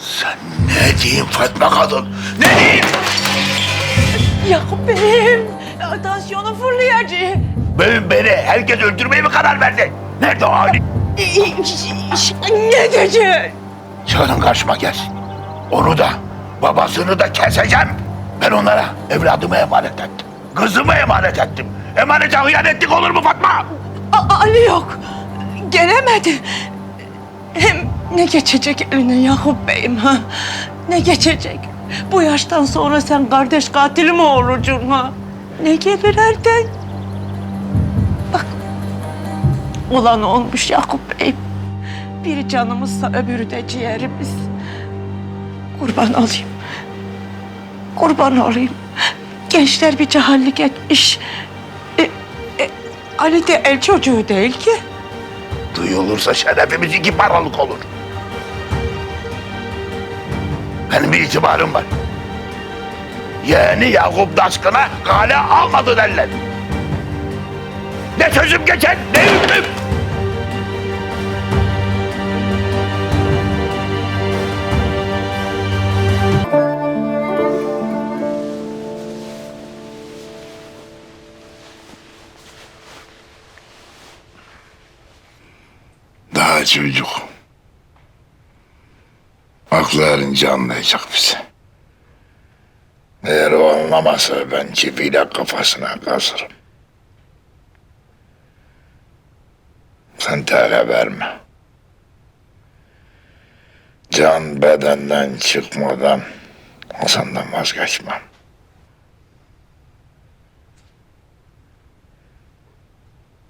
Sen ne diyeyim Fatma kadın? Ne diyeyim? Yakup Bey'im. Tansiyonu fırlayacak. Benim beni herkes öldürmeye mi karar verdi? Nerede o hali? Ne diyeceksin? Çağırın karşıma gelsin. Onu da babasını da keseceğim. Ben onlara evladımı emanet ettim. Kızımı emanet ettim. Emanete hıyanetlik olur mu Fatma? A- Ali yok. Gelemedi. Hem ne geçecek eline Yakup Bey'im ha? Ne geçecek? Bu yaştan sonra sen kardeş katili mi olacaksın ha? Ne gelir elden? Bak. Olan olmuş Yakup Bey'im. Biri canımızsa öbürü de ciğerimiz. Kurban olayım. Kurban olayım. Gençler bir cehallik etmiş. E, e, Ali de el çocuğu değil ki. Duyulursa şerefimiz iki paralık olur. Benim bir itibarım var. Yeğeni Yakup Daşkın'a kale almadı derler. Ne sözüm geçer ne hükmüm. Daha çocuk. Aklı erince anlayacak bizi. Eğer o anlamasa ben çiviyle kafasına kazırım. Sen tele verme. Can bedenden çıkmadan Hasan'dan vazgeçmem.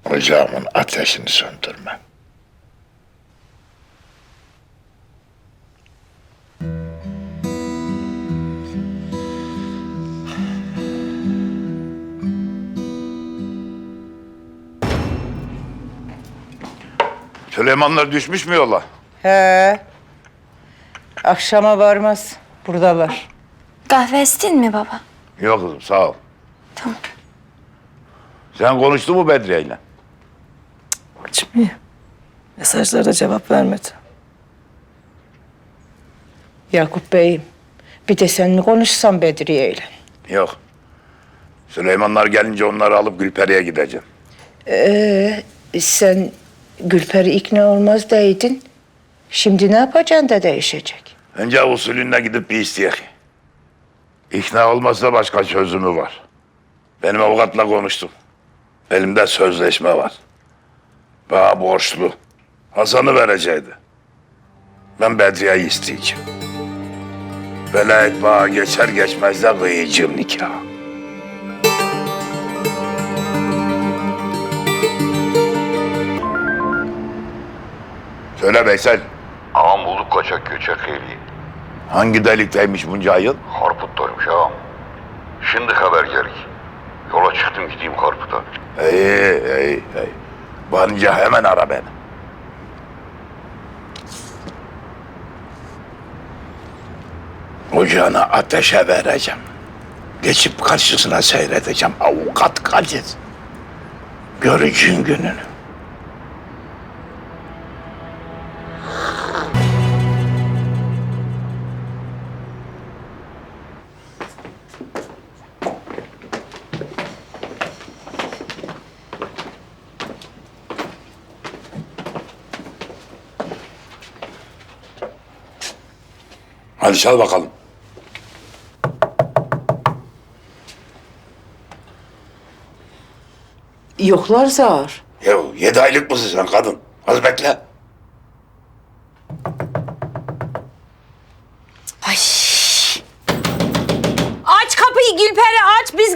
Ocağımın ateşini söndürmem. Süleymanlar düşmüş mü yola? He. Akşama varmaz. Buradalar. Kahve istin mi baba? Yok kızım sağ ol. Tamam. Sen konuştun mu Bedriye'yle? Açmıyor. Mesajlara cevap vermedi. Yakup Bey'im. Bir de sen mi konuşsan Bedriye ile? Yok. Süleymanlar gelince onları alıp Gülperi'ye gideceğim. Ee, sen Gülperi ikna olmaz deydin. Şimdi ne yapacaksın da değişecek? Önce usulüne gidip bir isteyek. İkna olmazsa başka çözümü var. Benim avukatla konuştum. Elimde sözleşme var. Bana borçlu. Hasan'ı verecekti. Ben Bedriye'yi isteyeceğim. Velayet bana geçer geçmez de kıyıcım nikah. Söyle Veysel. Ağam bulduk kaçak göçek heyliği. Hangi delikteymiş bunca yıl? Harput'taymış ağam. Şimdi haber gelik. Yola çıktım gideyim Harput'a. İyi, iyi, iyi. Varınca hemen ara beni. Ocağını ateşe vereceğim. Geçip karşısına seyredeceğim. Avukat Kadir. Görücün gününü. Hadi çal bakalım. Yoklar zar. Ya yedi aylık mısın sen kadın? Az bekle. Aç kapıyı Gülperi aç biz